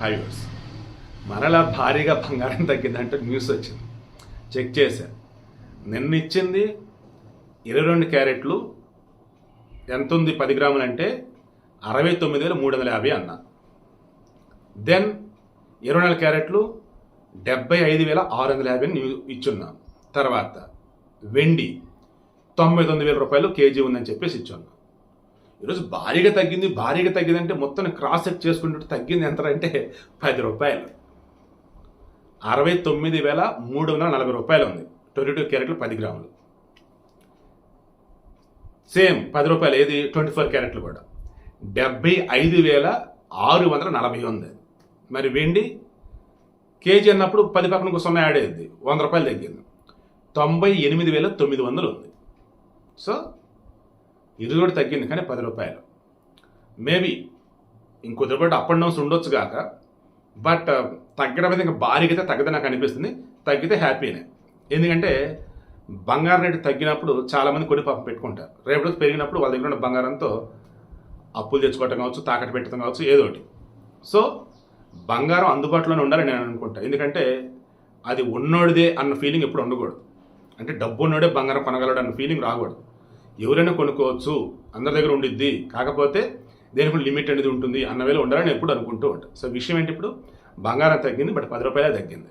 హైవర్స్ మరలా భారీగా బంగారం తగ్గిందంటే న్యూస్ వచ్చింది. చెక్ చేశాను నిన్న ఇచ్చింది ఇరవై రెండు క్యారెట్లు ఎంత ఉంది పది గ్రాములు అంటే అరవై తొమ్మిది వేల మూడు వందల యాభై అన్న. దెన్ ఇరవై నాలుగు క్యారెట్లు డెబ్బై ఐదు వేల ఆరు వందల యాభై న్యూ ఇచ్చున్నాం. తర్వాత వెండి తొంభై తొమ్మిది వేల రూపాయలు కేజీ ఉందని చెప్పేసి ఇచ్చున్నాం. ఈరోజు భారీగా తగ్గింది భారీగా తగ్గిందంటే మొత్తం క్రాస్ చెక్ చేసుకుంటే తగ్గింది ఎంత అంటే పది రూపాయలు. అరవై తొమ్మిది వేల మూడు వందల నలభై రూపాయలు ఉంది. ట్వంటీ టూ క్యారెట్లు పది గ్రాములు. సేమ్ పది రూపాయలు ఏది? ట్వంటీ ఫోర్ క్యారెట్లు కూడా. డెబ్బై ఐదు వేల ఆరు వందల నలభై ఉంది. మరి వెండి కేజీ అన్నప్పుడు పది పక్కన ఒక సున్నా యాడ్ అయింది వంద రూపాయలు తగ్గింది. తొంభై ఎనిమిది వేల తొమ్మిది వందలు ఉంది. సో ఇది కూడా తగ్గింది కానీ పది రూపాయలు. మేబీ ఇంకొద్ది కూడా అప్ అండ్ డౌన్స్ ఉండొచ్చు కాక బట్ uh, తగ్గడం అయితే ఇంకా భారీగా అయితే తగ్గదని నాకు అనిపిస్తుంది. తగ్గితే హ్యాపీనే. ఎందుకంటే బంగారం రేటు తగ్గినప్పుడు చాలామంది కొడి పాపం పెట్టుకుంటారు. రేపు రోజు పెరిగినప్పుడు వాళ్ళ దగ్గర ఉన్న బంగారంతో అప్పులు తెచ్చుకోవటం కావచ్చు తాకట్టు పెట్టడం కావచ్చు ఏదో ఒకటి. సో బంగారం అందుబాటులోనే ఉండాలని నేను అనుకుంటా. ఎందుకంటే అది ఉన్నోడిదే అన్న ఫీలింగ్ ఎప్పుడు ఉండకూడదు. అంటే డబ్బు ఉన్నోడే బంగారం కొనగలడు అన్న ఫీలింగ్ రాకూడదు. ఎవరైనా కొనుక్కోవచ్చు అందరి దగ్గర ఉండిద్ది. కాకపోతే దేనికి లిమిట్ అనేది ఉంటుంది? అన్న వేళ ఉండాలని ఎప్పుడు అనుకుంటూ ఉంటాను సో విషయం ఏంటి ఇప్పుడు? బంగారం తగ్గింది బట్ పది రూపాయలే తగ్గింది.